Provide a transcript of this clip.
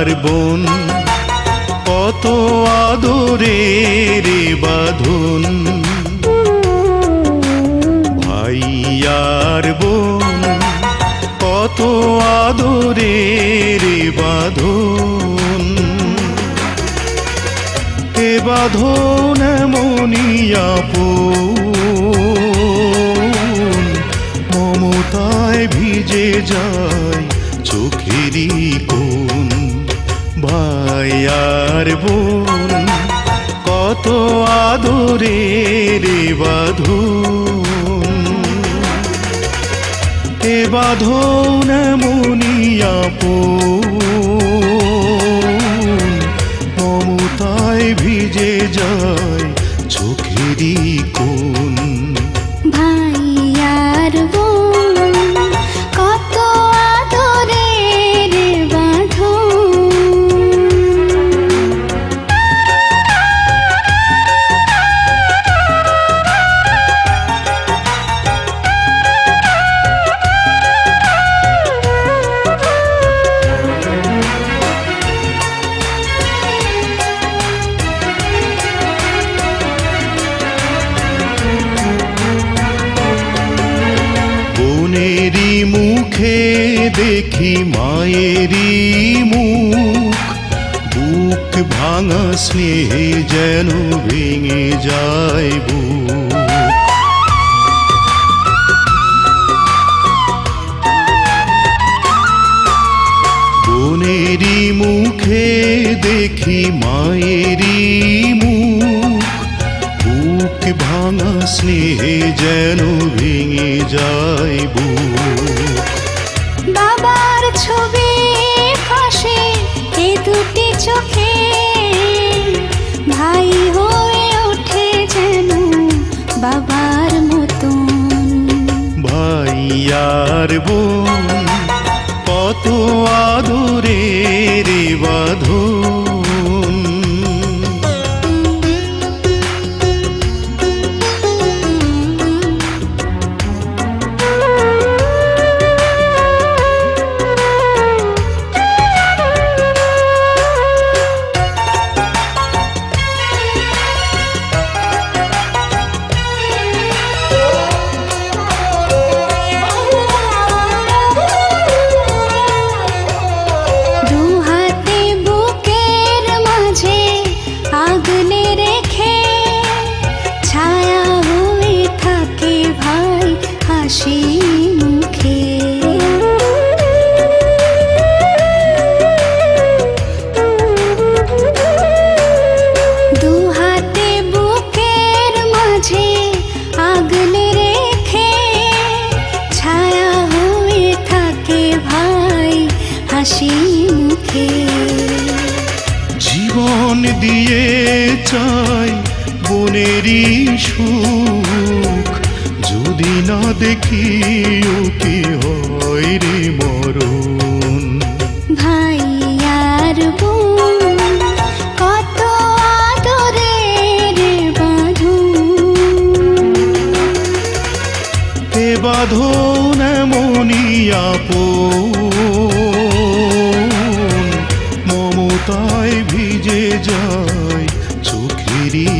আমার বোন, কত আদরে রে বাঁধন। ভাইয়ার আর বোন, কত আদরে রে বাঁধন। কে বাঁধন মনিয়া পো মমতায় ভিজে যায় চোখেরই কোন ভাই আর বোন, কত আদরে রে বাধু এ বাঁধন মনিয়াপন মমতায় ভিজে যায় চোখেরই কোন বোনেরই মুখে দেখি মায়েরই মুখ। বুক ভাঙা স্নেহে যেন ভেঙে যায় বুক। মুখে দেখি মায়েরই মুখ ভাঙা স্নেহে যেন ভেঙে যায় বুক। বাবার ছবি পাশে এ দুটি চোখে। ভাই হয়ে ওঠে যেন বাবার মতন। ভাই আর বোন কত আদরে রে বাঁধন হাসি মুখে। দু হাতে বুকের মাঝে আগলে রেখে ছায়া হয়ে থাকে ভাই হাসি মুখে। জীবন দিয়ে চাই বোনেরই সুখ। যদি না দেখি কি হয় রে মরণ? ভাই মনিয়া পো মমতায় ভিজে যায় চোখেরই